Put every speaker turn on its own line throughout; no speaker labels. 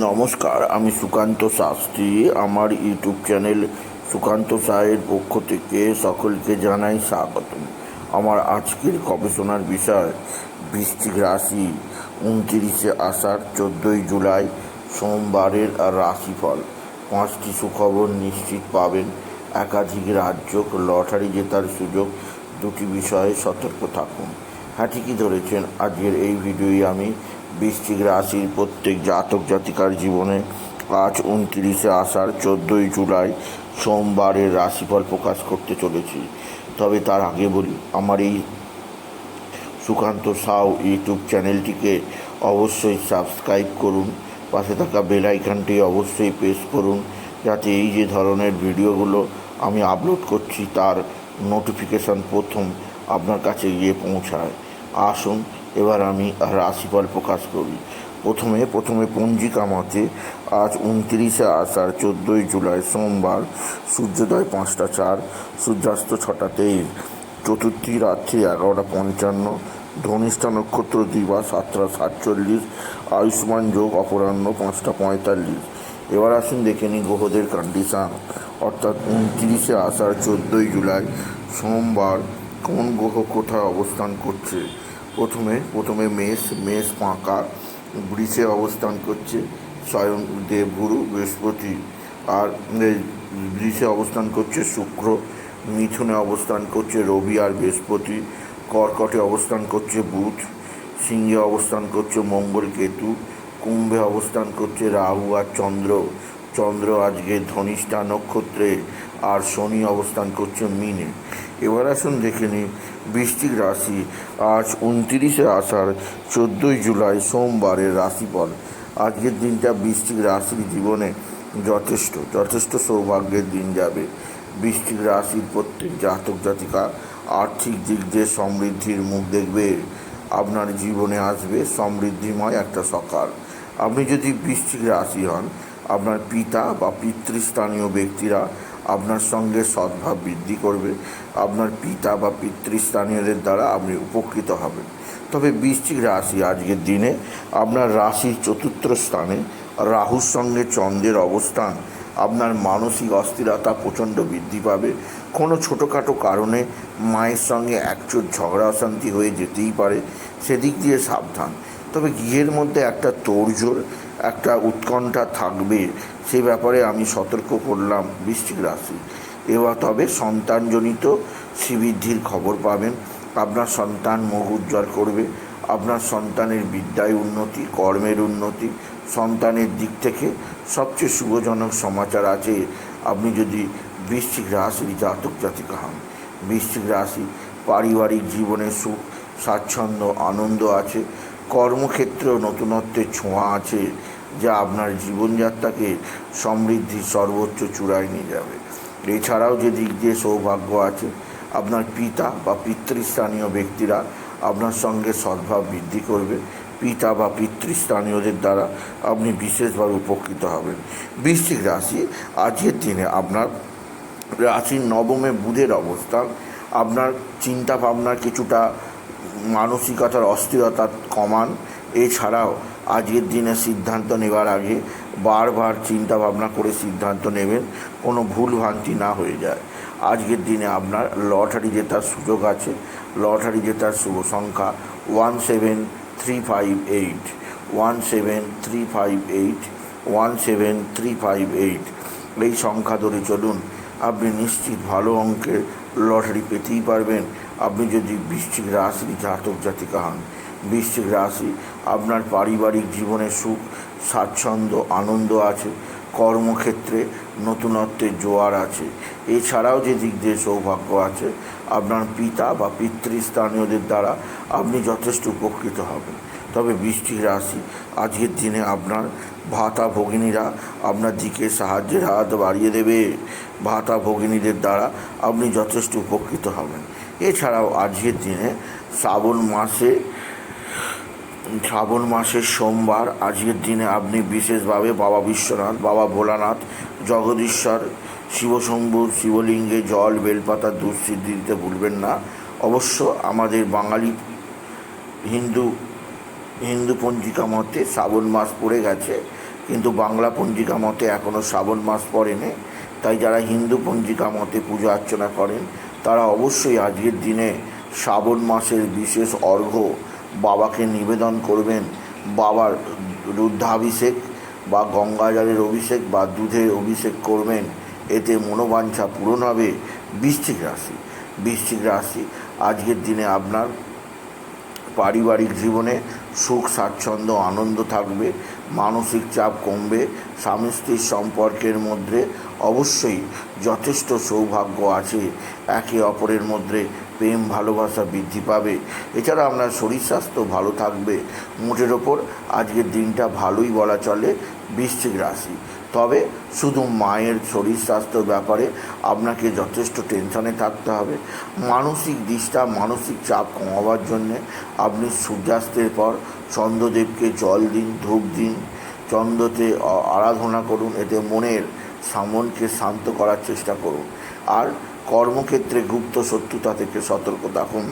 নমস্কার, আমি সুকান্ত শাস্ত্রী। আমার ইউটিউব চ্যানেল সুকান্ত সাহের পক্ষ থেকে সকলকে জানাই স্বাগতম। আমার আজকের গবেষণার বিষয়, বৃশ্চিক রাশি, উনতিরিশে আষাঢ়, চোদ্দোই জুলাই, সোমবারের রাশিফল। পাঁচটি সুখবর নিশ্চিত পাবেন। একাধিক রাজ্য লটারি জেতার সুযোগ, দুটি বিষয়ে সতর্ক থাকুন। হ্যাঁ ঠিকই ধরেছেন। আজকের এই ভিডিওই আমি বৃশ্চিক রাশির প্রত্যেক জাতক জাতিকার জীবনে আজ উনত্রিশে আষাঢ় চোদ্দোই জুলাই সোমবারের রাশিফল প্রকাশ করতে চলেছি। তবে তার আগে বলি, আমার এই সুকান্ত সাউ ইউটিউব চ্যানেলটিকে অবশ্যই সাবস্ক্রাইব করুন, পাশে থাকা বেল অবশ্যই প্রেস করুন, যাতে এই যে ধরনের ভিডিওগুলো আমি আপলোড করছি, তার নোটিফিকেশান প্রথম আপনার কাছে গিয়ে পৌঁছায়। আসুন এবার আমি রাশিফল প্রকাশ করি। প্রথমে প্রথমে পঞ্জিকা মতে আজ উনত্রিশে আষাঢ়, চোদ্দোই জুলাই সোমবার, সূর্যোদয় পাঁচটা চার, সূর্যাস্ত ছটা তেইশ, চতুর্থী রাত্রি এগারোটা পঞ্চান্ন, ধনিষ্ঠা নক্ষত্র দিবা সাতটা সাতচল্লিশ, আয়ুষ্মান যোগ অপরাহ্ন পাঁচটা পঁয়তাল্লিশ। এবার আসুন দেখে নিই গ্রহদের কন্ডিশান অর্থাৎ উনত্রিশে আষাঢ়, চোদ্দোই জুলাই সোমবার কোন গ্রহ কোথায় অবস্থান করছে? প্রথমে প্রথমে মেষ মেষ ফাঁকা বৃষে অবস্থান করছে স্বয়ং দেবগুরু বৃহস্পতি। আর বৃষে অবস্থান করছে শুক্র, মিথুনে অবস্থান করছে রবি আর বৃহস্পতি, কর্কটে অবস্থান করছে বুধ, সিংহে অবস্থান করছে মঙ্গল কেতু, কুম্ভে অবস্থান করছে রাহু আর চন্দ্র। চন্দ্র আজকে ধনিষ্ঠা নক্ষত্রে, আর শনি অবস্থান করছে মিনে। এবার আসুন দেখে নিই। বৃশ্চিক রাশি আজ উনতিরিশে আষাঢ়, চোদ্দোই জুলাই সোমবারের রাশিফল। আজকের দিনটা বৃশ্চিক রাশির জীবনে যথেষ্ট যথেষ্ট সৌভাগ্যের দিন যাবে। বৃশ্চিক রাশির প্রত্যেক জাতক জাতিকা আর্থিক দিক দিয়ে সমৃদ্ধির মুখ দেখবে। আপনার জীবনে আসবে সমৃদ্ধিময় একটা সকাল। আপনি যদি বৃশ্চিক রাশি হন, আপনার পিতা বা পিতৃস্থানীয় ব্যক্তিরা আপনার সঙ্গে সদ্ভাব বৃদ্ধি করবে। আপনার পিতা বা পিতৃস্থানীয়দের দ্বারা আপনি উপকৃত হবেন। তবে বৃশ্চিক রাশি আজকের দিনে আপনার রাশির চতুর্থ স্থানে রাহুর সঙ্গে চন্দ্রের অবস্থান, আপনার মানসিক অস্থিরতা প্রচণ্ড বৃদ্ধি পাবে। কোনো ছোটোখাটো কারণে মায়ের সঙ্গে একচোট ঝগড়া অশান্তি হয়ে যেতেই পারে। সেদিক দিয়ে সাবধান। তবে গৃহের মধ্যে একটা তোড়জোড়, একটা উৎকণ্ঠা থাকবে, সে ব্যাপারে আমি সতর্ক করলাম বৃশ্চিক রাশি। এবার তবে সন্তানজনিত শ্রীবৃদ্ধির খবর পাবেন। আপনার সন্তান মুখ উজ্জ্বল করবে, আপনার সন্তানের বিদ্যায় উন্নতি, কর্মের উন্নতি, সন্তানের দিক থেকে সবচেয়ে শুভজনক সমাচার আছে। আপনি যদি বৃশ্চিক রাশির জাতক জাতিকা হন, বৃশ্চিক রাশি পারিবারিক জীবনে সুখ, স্বাচ্ছন্দ্য, আনন্দ আছে কর্মক্ষেত্রেও নতুনত্বের ছোঁয়া আছে যা আপনার জীবনযাত্রাকে সমৃদ্ধির সর্বোচ্চ চূড়ায় নিয়ে যাবে। এছাড়াও যে দিক দিয়ে সৌভাগ্য আছে, আপনার পিতা বা পিতৃস্থানীয় ব্যক্তিরা আপনার সঙ্গে সদ্ভাব বৃদ্ধি করবে। পিতা বা পিতৃস্থানীয়দের দ্বারা আপনি বিশেষভাবে উপকৃত হবেন। বৃশ্চিক রাশি, আজকের দিনে আপনার রাশির নবমে বুধের অবস্থান। আপনার চিন্তা ভাবনার কিছুটা মানসিকতার অস্থিরতা কমান। এছাড়াও আজকের দিনে সিদ্ধান্ত নেওয়ার আগে বারবার চিন্তা ভাবনা করে সিদ্ধান্ত নেবেন, কোনো ভুল ভ্রান্তি না হয়ে যায়। আজকের দিনে আপনার লটারি জেতার সুযোগ আছে। লটারি জেতার শুভ সংখ্যা one seven three five eight, one seven three five eight, one seven three five eight. এই সংখ্যা ধরে চলুন, আপনি নিশ্চিত ভালো অঙ্কের লটারি পেতেই পারবেন। আপনি যদি বৃশ্চিক রাশির জাতক জাতিকা হন, বৃশ্চিক রাশি আপনার পারিবারিক জীবনে সুখ, স্বাচ্ছন্দ্য, আনন্দ আছে, কর্মক্ষেত্রে নতুনত্বের জোয়ার আছে। এছাড়াও যে দিক দিয়ে সৌভাগ্য আছে, আপনার পিতা বা পিতৃস্থানীয়দের দ্বারা আপনি যথেষ্ট উপকৃত হবেন। তবে বৃষ্টিক রাশি আজকের দিনে আপনার ভাতা ভগিনীরা আপনার দিকে সাহায্যের হাত বাড়িয়ে দেবে। ভাতা ভগিনীদের দ্বারা আপনি যথেষ্ট উপকৃত হবেন। এছাড়াও আজকের দিনে শ্রাবণ মাসে, শ্রাবণ মাসের সোমবার, আজকের দিনে আপনি বিশেষভাবে বাবা বিশ্বনাথ, বাবা ভোলানাথ, জগদীশ্বর, শিবশম্ভু, শিবলিঙ্গে জল, বেলপাতা দুঃসিদ্ধি দিতে ভুলবেন না। অবশ্য আমাদের বাঙালি হিন্দু হিন্দু পঞ্জিকা মতে শ্রাবণ মাস পড়ে গেছে, কিন্তু বাংলা পঞ্জিকা মতে এখনও শ্রাবণ মাস পড়েনি। তাই যারা হিন্দু পঞ্জিকা মতে পূজা অর্চনা করেন তারা অবশ্যই আজকের দিনে শ্রাবণ মাসের বিশেষ অর্ঘ্য বাবাকে নিবেদন করবেন। বাবার রুদ্ধাভিষেক বা গঙ্গাজলের অভিষেক বা দুধের অভিষেক করবেন। এতে মনোবাঞ্ছা পূরণ হবে বৃশ্চিক রাশি। বৃশ্চিক রাশি আজকের দিনে আপনার পারিবারিক জীবনে সুখ, স্বাচ্ছন্দ্য, আনন্দ থাকবে, মানসিক চাপ কমবে স্বামী স্ত্রীর সম্পর্কের মধ্যে অবশ্যই যথেষ্ট সৌভাগ্য আছে। একে অপরের মধ্যে প্রেম, ভালোবাসা বৃদ্ধি পাবে। এছাড়া আপনার শরীর স্বাস্থ্য ভালো থাকবে। মোটের ওপর আজকের দিনটা ভালোই বলা চলে বৃশ্চিক রাশি। তবে শুধু মায়ের শরীর স্বাস্থ্যর ব্যাপারে আপনাকে যথেষ্ট টেনশনে থাকতে হবে। মানসিক দিশটা মানসিক চাপ কমাবার জন্যে আপনি সূর্যাস্তের পর চন্দ্রদেবকে জল দিন, ধূপ দিন, চন্দ্রতে আরাধনা করুন। এতে মনের সামনকে শান্ত করার চেষ্টা করুন। আর কর্মক্ষেত্রে গুপ্ত শত্রুতা থেকে সতর্ক থাকুন।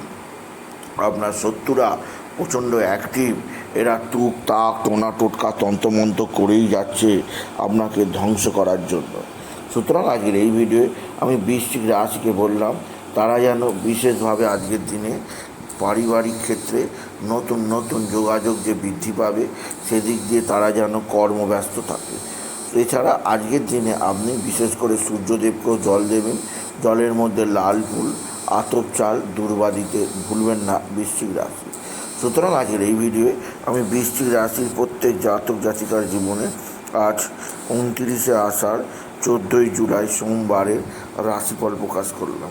আপনার শত্রুরা প্রচণ্ড অ্যাক্টিভ এরা টুক তাক, টোনা, টোটকা, তন্ত্রমন্ত্র করেই যাচ্ছে আপনাকে ধ্বংস করার জন্য। সুতরাং আজকের এই ভিডিওয়ে আমি বৃশ্চিক রাশিকে বললাম, তারা যেন বিশেষভাবে আজকের দিনে পারিবারিক ক্ষেত্রে নতুন নতুন যোগাযোগ যে বৃদ্ধি পাবে, সেদিক দিয়ে তারা যেন কর্মব্যস্ত থাকে। এছাড়া আজকের দিনে আপনি বিশেষ করে সূর্যদেবকেও জল দেবেন। জলের মধ্যে লাল ফুল, আতপ চাল, দুর্বা দিতে ভুলবেন না বৃশ্চিক রাশি। সুতরাং আজকের এই ভিডিওয়ে আমি বৃশ্চিক রাশির প্রত্যেক জাতক জাতিকার জীবনে আজ উনতিরিশে আষাঢ়, চোদ্দোই জুলাই সোমবারের রাশিফল প্রকাশ করলাম।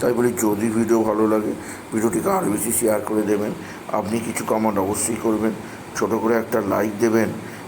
তাই বলি, যদি ভিডিও ভালো লাগে, ভিডিওটিকে আরও বেশি শেয়ার করে দেবেন। আপনি কিছু কমেন্ট অবশ্যই করবেন। ছোট করে একটা লাইক দেবেন।